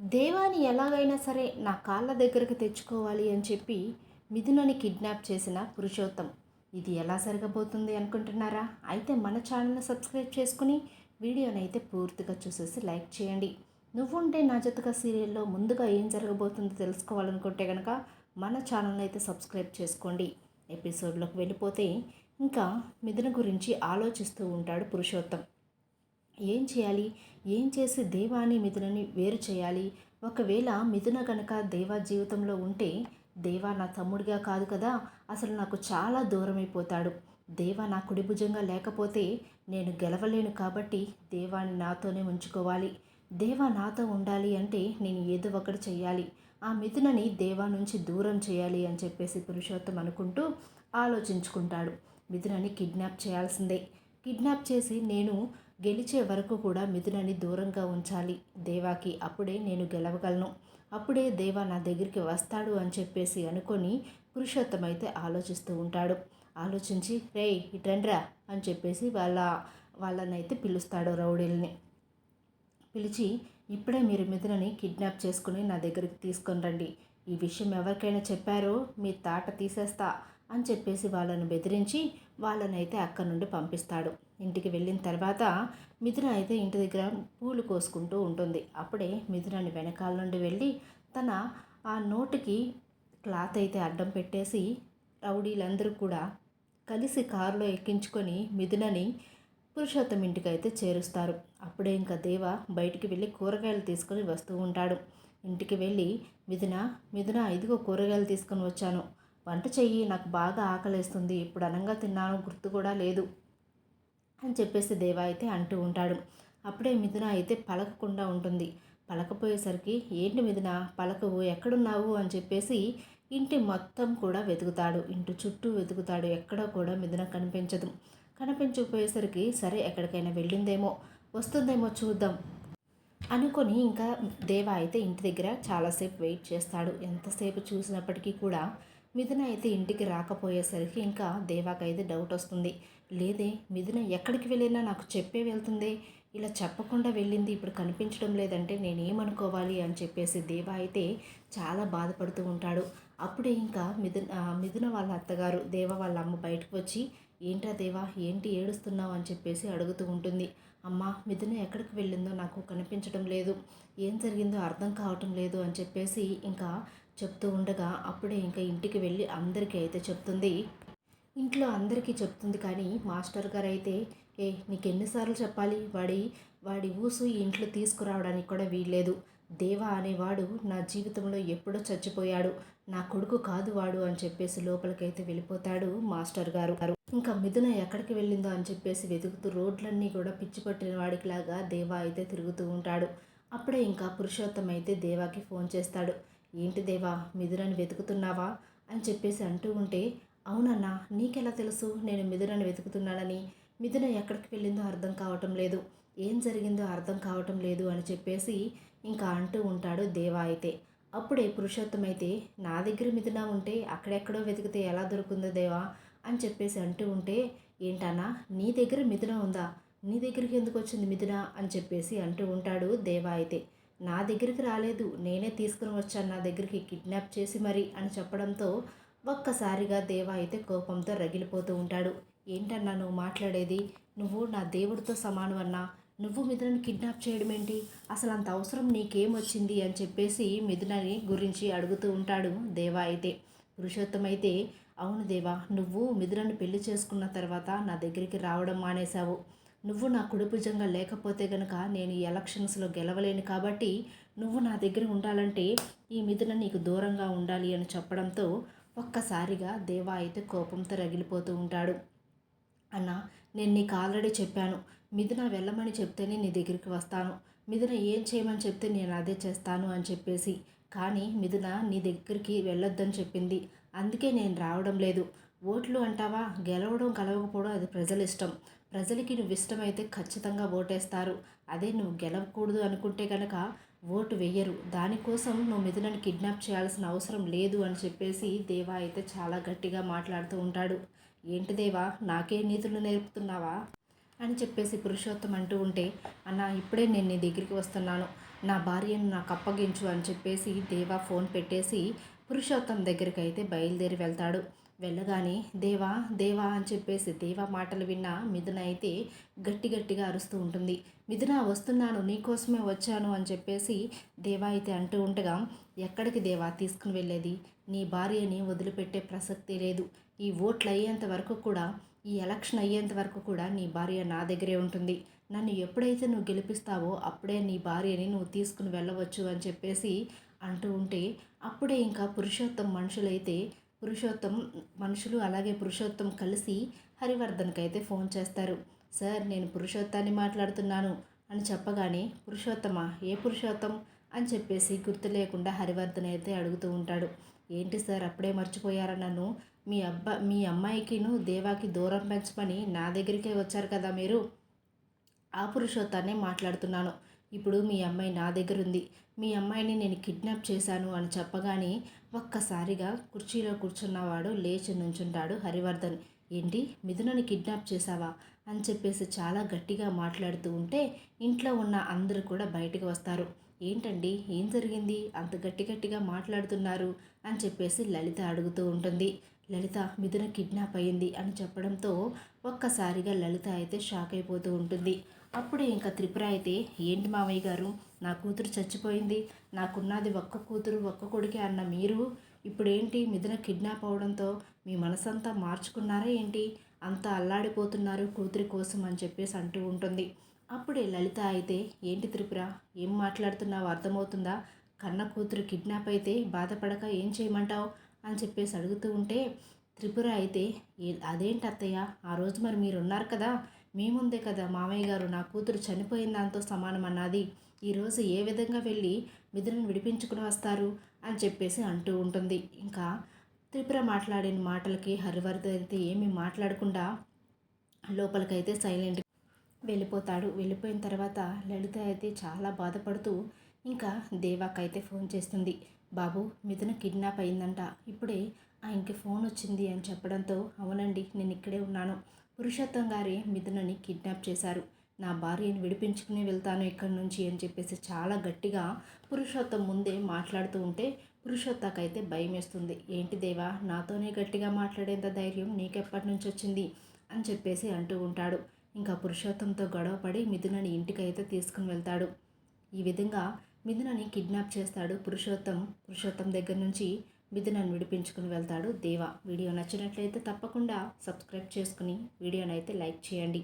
దేవాని ఎలాగైనా సరే నా కాళ్ళ దగ్గరకు తెచ్చుకోవాలి అని చెప్పి మిథునని కిడ్నాప్ చేసిన పురుషోత్తం. ఇది ఎలా జరగబోతుంది అనుకుంటున్నారా? అయితే మన ఛానల్ని సబ్స్క్రైబ్ చేసుకుని వీడియోని అయితే పూర్తిగా చూసేసి లైక్ చేయండి. నువ్వుంటే నా జతగా సీరియల్లో ముందుగా ఏం జరగబోతుందో తెలుసుకోవాలనుకుంటే కనుక మన ఛానల్ని అయితే సబ్స్క్రైబ్ చేసుకోండి. ఎపిసోడ్లోకి వెళ్ళిపోతే ఇంకా మిథున గురించి ఆలోచిస్తూ ఉంటాడు పురుషోత్తం. ఏం చేయాలి? ఏం చేసి దేవాని మిథునని వేరు చేయాలి? ఒకవేళ మిథున కనుక దేవా జీవితంలో ఉంటే దేవా నా తమ్ముడిగా కాదు కదా అసలు నాకు చాలా దూరమైపోతాడు. దేవా నా కుడి భుజంగా లేకపోతే నేను గెలవలేను కాబట్టి దేవాని నాతోనే ఉంచుకోవాలి. దేవా నాతో ఉండాలి అంటే నేను ఏదో ఒకటి చేయాలి ఆ మిథునని దేవా నుంచి దూరం చేయాలి అని చెప్పేసి పురుషోత్తం అనుకుంటూ ఆలోచించుకుంటాడు. మిథునని కిడ్నాప్ చేయాల్సిందే. కిడ్నాప్ చేసి నేను గెలిచే వరకు కూడా మిథునని దూరంగా ఉంచాలి. దేవాకి అప్పుడే నేను గెలవగలను. అప్పుడే దేవా నా దగ్గరికి వస్తాడు అని చెప్పేసి అనుకొని పురుషోత్తమైతే ఆలోచిస్తూ ఉంటాడు. ఆలోచించి రే ఇటండ్రా అని చెప్పేసి వాళ్ళ వాళ్ళనైతే పిలుస్తాడు రౌడీల్ని. పిలిచి ఇప్పుడే మీరు మిథునని కిడ్నాప్ చేసుకుని నా దగ్గరికి తీసుకొని రండి. ఈ విషయం ఎవరికైనా చెప్పారో మీ తాట తీసేస్తా అని చెప్పేసి వాళ్ళని బెదిరించి వాళ్ళనైతే అక్కడి నుండి పంపిస్తాడు. ఇంటికి వెళ్ళిన తర్వాత మిథున అయితే ఇంటి దగ్గర పూలు కోసుకుంటూ ఉంటుంది. అప్పుడే మిథునని వెనకాల నుండి వెళ్ళి తన ఆ నోటికి క్లాత్ అయితే అడ్డం పెట్టేసి రౌడీలందరూ కూడా కలిసి కారులో ఎక్కించుకొని మిథునని పురుషోత్తం ఇంటికి అయితే చేరుస్తారు. అప్పుడే ఇంకా దేవ బయటికి వెళ్ళి కూరగాయలు తీసుకొని వస్తూ ఉంటాడు. ఇంటికి వెళ్ళి మిథున మిథున ఇదిగో కూరగాయలు తీసుకొని వచ్చాను. వంట చెయ్యి నాకు బాగా ఆకలేస్తుంది. ఇప్పుడు అనంగా తిన్నాను గుర్తు కూడా లేదు. అని చెప్పేసి దేవ అయితే అంటూ ఉంటాడు. అప్పుడే మిథున అయితే పలకకుండా ఉంటుంది. పలకపోయేసరికి ఏంటి మిథున పలకవు ఎక్కడున్నావు? అని చెప్పేసి ఇంటి మొత్తం కూడా వెతుకుతాడు. ఇంటి చుట్టూ వెతుకుతాడు. ఎక్కడా కూడా మిథున కనిపించదు. కనిపించకపోయేసరికి సరే ఎక్కడికైనా వెళ్ళిందేమో వస్తుందేమో చూద్దాం అనుకొని ఇంకా దేవ అయితే ఇంటి దగ్గర చాలాసేపు వెయిట్ చేస్తాడు. ఎంతసేపు చూసినప్పటికీ కూడా మిథున అయితే ఇంటికి రాకపోయేసరికి ఇంకా దేవాకైతే డౌట్ వస్తుంది. లేదే మిథున ఎక్కడికి వెళ్ళినా నాకు చెప్పే వెళ్తుంది. ఇలా చెప్పకుండా వెళ్ళింది ఇప్పుడు కనిపించడం లేదంటే నేనేమనుకోవాలి అని చెప్పేసి దేవ అయితే చాలా బాధపడుతూ ఉంటాడు. అప్పుడే ఇంకా మిథున మిథున వాళ్ళ అత్తగారు దేవ వాళ్ళ అమ్మ బయటకు వచ్చి ఏంట్రా దేవా ఏంటి ఏడుస్తున్నావు? అని చెప్పేసి అడుగుతూ ఉంటుంది. అమ్మ మిథున ఎక్కడికి వెళ్ళిందో నాకు కనిపించడం లేదు. ఏం జరిగిందో అర్థం కావటం లేదు. అని చెప్పేసి ఇంకా చెప్తూ ఉండగా అప్పుడే ఇంకా ఇంటికి వెళ్ళి అందరికీ అయితే చెప్తుంది. ఇంట్లో అందరికీ చెప్తుంది కానీ మాస్టర్ గారు అయితే ఏ నీకెన్నిసార్లు చెప్పాలి? వాడి వాడి ఊసు ఈ ఇంట్లో తీసుకురావడానికి కూడా వీల్లేదు. దేవా అనేవాడు నా జీవితంలో ఎప్పుడో చచ్చిపోయాడు. నా కొడుకు కాదు వాడు అని చెప్పేసి లోపలికైతే వెళ్ళిపోతాడు మాస్టర్ గారు. ఇంకా మిథున ఎక్కడికి వెళ్ళిందో అని చెప్పేసి వెతుకుతూ రోడ్లన్నీ కూడా పిచ్చి పట్టిన వాడికిలాగా దేవా అయితే తిరుగుతూ ఉంటాడు. అప్పుడే ఇంకా పురుషోత్తం అయితే దేవాకి ఫోన్ చేస్తాడు. ఏంటి దేవా మిథునని వెతుకుతున్నావా అని చెప్పేసి అంటూ ఉంటే అవునన్నా నీకెలా తెలుసు నేను మిథునని వెతుకుతున్నానని? మిథున ఎక్కడికి వెళ్ళిందో అర్థం కావటం లేదు. ఏం జరిగిందో అర్థం కావటం లేదు అని చెప్పేసి ఇంకా అంటూ ఉంటాడు దేవా అయితే. అప్పుడే పురుషోత్తం అయితే నా దగ్గర మిథున ఉంటే అక్కడెక్కడో వెతికితే ఎలా దొరుకుందో దేవా అని చెప్పేసి అంటూ ఉంటే ఏంటన్నా నీ దగ్గర మిథున ఉందా? నీ దగ్గరికి ఎందుకు వచ్చింది మిథున అని చెప్పేసి అంటూ ఉంటాడు దేవా అయితే. నా దగ్గరికి రాలేదు నేనే తీసుకుని వచ్చాను నా దగ్గరికి కిడ్నాప్ చేసి మరి అని చెప్పడంతో ఒక్కసారిగా దేవా అయితే కోపంతో రగిలిపోతూ ఉంటాడు. ఏంటన్నా నువ్వు మాట్లాడేది? నువ్వు నా దేవుడితో సమానం అన్నా నువ్వు మిథునని కిడ్నాప్ చేయడం ఏంటి? అసలు అంత అవసరం నీకేమొచ్చింది అని చెప్పేసి మిథునని గురించి అడుగుతూ ఉంటాడు దేవా అయితే. పురుషోత్తం అయితే అవును దేవా నువ్వు మిథునని పెళ్ళి చేసుకున్న తర్వాత నా దగ్గరికి రావడం మానేశావు. నువ్వు నా కుడిభుజంగా లేకపోతే గనక నేను ఈ ఎలక్షన్స్లో గెలవలేను కాబట్టి నువ్వు నా దగ్గర ఉండాలంటే ఈ మిథున నీకు దూరంగా ఉండాలి అని చెప్పడంతో ఒక్కసారిగా దేవా అయితే కోపంతో రగిలిపోతూ ఉంటాడు. అన్న నేను నీకు ఆల్రెడీ చెప్పాను. మిథున వెళ్ళమని చెప్తేనే నీ దగ్గరికి వస్తాను. మిథున ఏం చేయమని చెప్తే నేను అదే చేస్తాను అని చెప్పేసి. కానీ మిథున నీ దగ్గరికి వెళ్ళొద్దని చెప్పింది. అందుకే నేను రావడం లేదు. ఓట్లు అంటావా? గెలవడం కలవకపోవడం అది ప్రజల ఇష్టం ప్రజలకి నువ్వు ఇష్టమైతే ఖచ్చితంగా ఓటేస్తారు. అదే నువ్వు గెలవకూడదు అనుకుంటే కనుక ఓటు వేయరు దానికోసం నువ్వు మిథునని కిడ్నాప్ చేయాల్సిన అవసరం లేదు అని చెప్పేసి దేవా అయితే చాలా గట్టిగా మాట్లాడుతూ ఉంటాడు. ఏంటి దేవా నాకే నీతులు నేర్పుతున్నావా? అని చెప్పేసి పురుషోత్తం అంటూ ఉంటే అన్న ఇప్పుడే నేను నీ దగ్గరికి వస్తున్నాను. నా భార్యను నాకు అప్పగించు అని చెప్పేసి దేవా ఫోన్ పెట్టేసి పురుషోత్తం దగ్గరికి అయితే బయలుదేరి వెళ్తాడు. వెళ్ళగానే దేవా దేవా అని చెప్పేసి దేవా మాటలు విన్న మిథున అయితే గట్టి గట్టిగా అరుస్తూ ఉంటుంది. మిథున వస్తున్నాను నీకోసమే వచ్చాను అని చెప్పేసి దేవా అయితే అంటూ ఉండగా ఎక్కడికి దేవా తీసుకుని వెళ్ళేది? నీ భార్యని వదిలిపెట్టే ప్రసక్తి లేదు. ఈ ఓట్లు అయ్యేంత వరకు కూడా ఈ ఎలక్షన్ అయ్యేంత వరకు కూడా నీ భార్య నా దగ్గరే ఉంటుంది. నన్ను ఎప్పుడైతే నువ్వు గెలిపిస్తావో అప్పుడే నీ భార్యని నువ్వు తీసుకుని వెళ్ళవచ్చు అని చెప్పేసి అంటూ ఉంటే అప్పుడే ఇంకా పురుషోత్తం మనుషులైతే పురుషోత్తం మనుషులు అలాగే పురుషోత్తం కలిసి హరివర్ధన్కి అయితే ఫోన్ చేస్తారు. సార్ నేను పురుషోత్తాన్ని మాట్లాడుతున్నాను అని చెప్పగానే పురుషోత్తమా ఏ పురుషోత్తం? అని చెప్పేసి గుర్తు లేకుండా హరివర్ధన్ అయితే అడుగుతూ ఉంటాడు. ఏంటి సార్ అప్పుడే మర్చిపోయారా నన్ను? మీ అబ్బా మీ అమ్మాయికిను దేవాకి దూరం పెంచమని నా దగ్గరికే వచ్చారు కదా మీరు? ఆ పురుషోత్తాన్ని మాట్లాడుతున్నాను. ఇప్పుడు మీ అమ్మాయి నా దగ్గర ఉంది మీ అమ్మాయిని నేను కిడ్నాప్ చేశాను అని చెప్పగానే ఒక్కసారిగా కుర్చీలో కూర్చున్నవాడు లేచి నుంచుంటాడు హరివర్ధన్. ఏంటి? మిథునని కిడ్నాప్ చేశావా? అని చెప్పేసి చాలా గట్టిగా మాట్లాడుతూ ఉంటే ఇంట్లో ఉన్న అందరూ కూడా బయటకు వస్తారు. ఏంటండి? ఏం జరిగింది? అంత గట్టి గట్టిగా మాట్లాడుతున్నారు అని చెప్పేసి లలిత అడుగుతూ ఉంటుంది. లలిత మిథున కిడ్నాప్ అయ్యింది అని చెప్పడంతో ఒక్కసారిగా లలిత అయితే షాక్ అయిపోతూ ఉంటుంది. అప్పుడు ఇంకా త్రిపుర అయితే ఏంటి మామయ్య గారు? నా కూతురు చచ్చిపోయింది. నాకున్నది ఒక్క కూతురు ఒక్క కొడుకే అన్న మీరు? ఇప్పుడేంటి మిథున కిడ్నాప్ అవడంతో మీ మనసంతా మార్చుకున్నారా ఏంటి? అంత అల్లాడిపోతున్నారు కూతురి కోసం అని చెప్పేసి అంటూ ఉంటుంది. అప్పుడే లలిత అయితే ఏంటి త్రిపుర? ఏం మాట్లాడుతున్నావు? అర్థమవుతుందా? కన్న కూతురు కిడ్నాప్ అయితే బాధపడక ఏం చేయమంటావు? అని చెప్పేసి అడుగుతూ ఉంటే త్రిపుర అయితే అదేంటి అత్తయ్య? ఆ రోజు మరి మీరు ఉన్నారు కదా. మీ ముందే కదా మామయ్య గారు నా కూతురు చనిపోయిన దాంతో సమానం అన్నది. ఈరోజు ఏ విధంగా వెళ్ళి మిథునను విడిపించుకుని వస్తారు అని చెప్పేసి అంటూ ఉంటుంది. ఇంకా త్రిపుర మాట్లాడిన మాటలకి హరివర్ధ అయితే ఏమీ మాట్లాడకుండా లోపలికైతే సైలెంట్ వెళ్ళిపోతాడు. వెళ్ళిపోయిన తర్వాత లలిత అయితే చాలా బాధపడుతూ ఇంకా దేవాకైతే ఫోన్ చేస్తుంది. బాబు మిథున కిడ్నాప్ అయిందంట. ఇప్పుడే ఆయనకి ఫోన్ వచ్చింది అని చెప్పడంతో అవునండి నేను ఇక్కడే ఉన్నాను. పురుషోత్తం గారి మిథునని కిడ్నాప్ చేశారు. నా భార్యని విడిపించుకుని వెళ్తాను ఇక్కడి నుంచి అని చెప్పేసి చాలా గట్టిగా పురుషోత్తం ముందే మాట్లాడుతూ ఉంటే పురుషోత్తకైతే భయం వేస్తుంది ఏంటి దేవా నాతోనే గట్టిగా మాట్లాడేంత ధైర్యం నీకెప్పటి నుంచి వచ్చింది? అని చెప్పేసి అంటూ ఉంటాడు. ఇంకా పురుషోత్తంతో గొడవపడి మిథునని ఇంటికైతే తీసుకుని వెళ్తాడు. ఈ విధంగా మిథునని కిడ్నాప్ చేస్తాడు పురుషోత్తం. పురుషోత్తం దగ్గర నుంచి మిథునను విడిపించుకుని వెళ్తాడు దేవ. వీడియో నచ్చినట్లయితే తప్పకుండా సబ్స్క్రైబ్ చేసుకుని వీడియోనైతే లైక్ చేయండి.